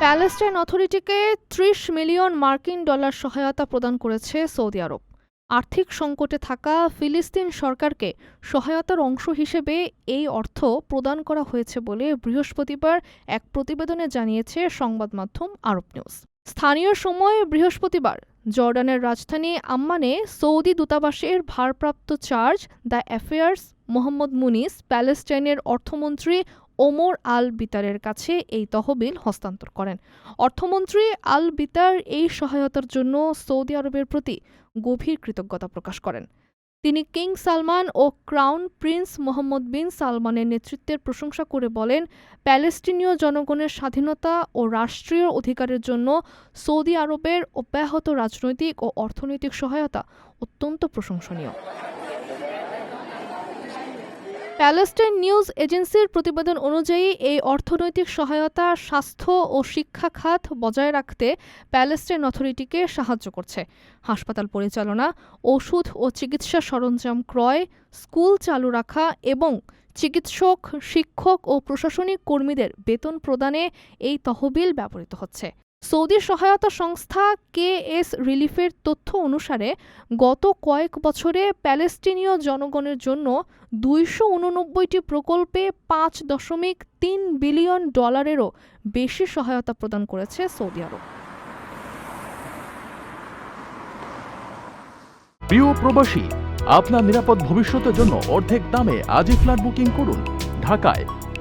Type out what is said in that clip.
Palestine অথরিটিকে ত্রিশ million মার্কিন dollar সহায়তা প্রদান করেছে সৌদি আরব। আর্থিক সংকটে থাকা ফিলিস্তিন সরকারকে সহায়তার অংশ হিসেবে এই অর্থ প্রদান করা হয়েছে বলে বৃহস্পতিবার এক প্রতিবেদনে জানিয়েছে সংবাদ মাধ্যম আরব নিউজ। স্থানীয় সময় বৃহস্পতিবার জর্ডানের রাজধানী আম্মানে সৌদি দূতাবাসের ভারপ্রাপ্ত chargé d' affaires Mohammad Munis প্যালেস্টাইনের অর্থমন্ত্রী ওমর আল বিতারের কাছে এই তহবিল হস্তান্তর করেন। অর্থমন্ত্রী আল বিতার এই সহায়তার জন্য সৌদি আরবের প্রতি গভীর কৃতজ্ঞতা প্রকাশ করেন। তিনি কিং সালমান ও ক্রাউন প্রিন্স মোহাম্মদ বিন সালমানের নেতৃত্বের প্রশংসা করে বলেন, প্যালেস্টিনীয় জনগণের স্বাধীনতা ও রাষ্ট্রীয় অধিকারের জন্য সৌদি আরবের অব্যাহত রাজনৈতিক ও অর্থনৈতিক সহায়তা অত্যন্ত প্রশংসনীয়। প্যালেস্টাইন নিউজ এজেন্সির প্রতিবেদন অনুযায়ী, এই অর্থনৈতিক সহায়তা, স্বাস্থ্য ও শিক্ষা খাত বজায় রাখতে প্যালেস্টাইন অথরিটিকে সাহায্য করছে। হাসপাতাল পরিচালনা, ওষুধ ও চিকিৎসা সরঞ্জাম ক্রয়, স্কুল চালু রাখা এবং চিকিৎসক, শিক্ষক ও প্রশাসনিক কর্মীদের বেতন প্রদানে এই তহবিল ব্যবহৃত হচ্ছে। সৌদি সহায়তা সংস্থা কে এস রিলিফের তথ্য অনুসারে, গত কয়েক বছরে প্যালেস্টিনীয় জনগণের জন্য দুইশো উননব্বইটি প্রকল্পে পাঁচ দশমিক তিন বিলিয়ন ডলারেরও বেশি সহায়তা প্রদান করেছে সৌদি আরব। প্রিয় প্রবাসী, আপনার নিরাপদ ভবিষ্যতের জন্য অর্ধেক দামে আজই ফ্ল্যাট বুকিং করুন। ঢাকায়